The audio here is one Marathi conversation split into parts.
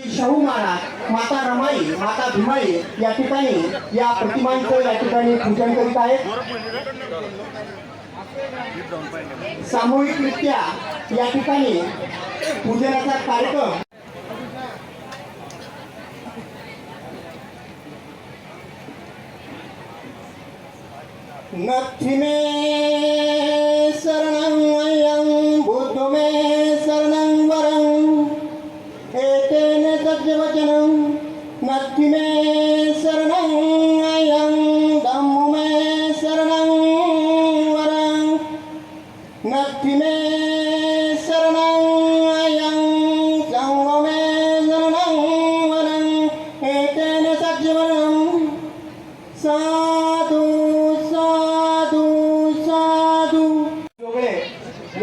शाहू महाराज माता रमाई माता भीमाई या ठिकाणी या प्रतिमांचं या ठिकाणी पूजन करीत आहेत. सामूहिकरित्या या ठिकाणी पूजनाचा कार्यक्रम नथि மத்திமே சரணம் அயம் தம்முமே சரணம் வரங் மத்திமே சரணம் அயம் சங்கமே சரணம் சாது சாது சாது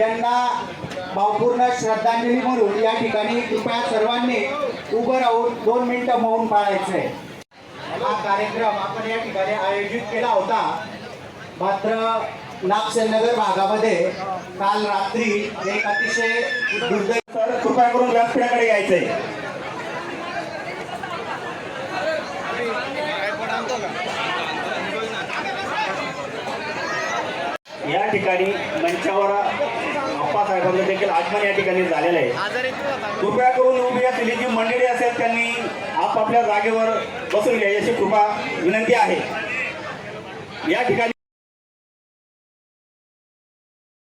என்னா भावपूर्ण श्रद्धांजली म्हणून या ठिकाणी कृपया सर्वांनी उभं राहून दोन मिनिटं मौन पाळायचं आहे हा कार्यक्रम आपण या ठिकाणी आयोजित केला होता. मात्र नागसेनगर भागामध्ये काल रात्री एक अतिशय दुर्दैव तर कृपया करून व्यासपीठाकडे यायचंय. या ठिकाणी मंचावर अप्पासाहेबांचं देखील आगमन या ठिकाणी झालेलं आहे. कृपया करून उभी असलेली जी मंडळी असेल त्यांनी आपापल्या जागेवर बसून घ्यायची कृपा विनंती आहे. या ठिकाणी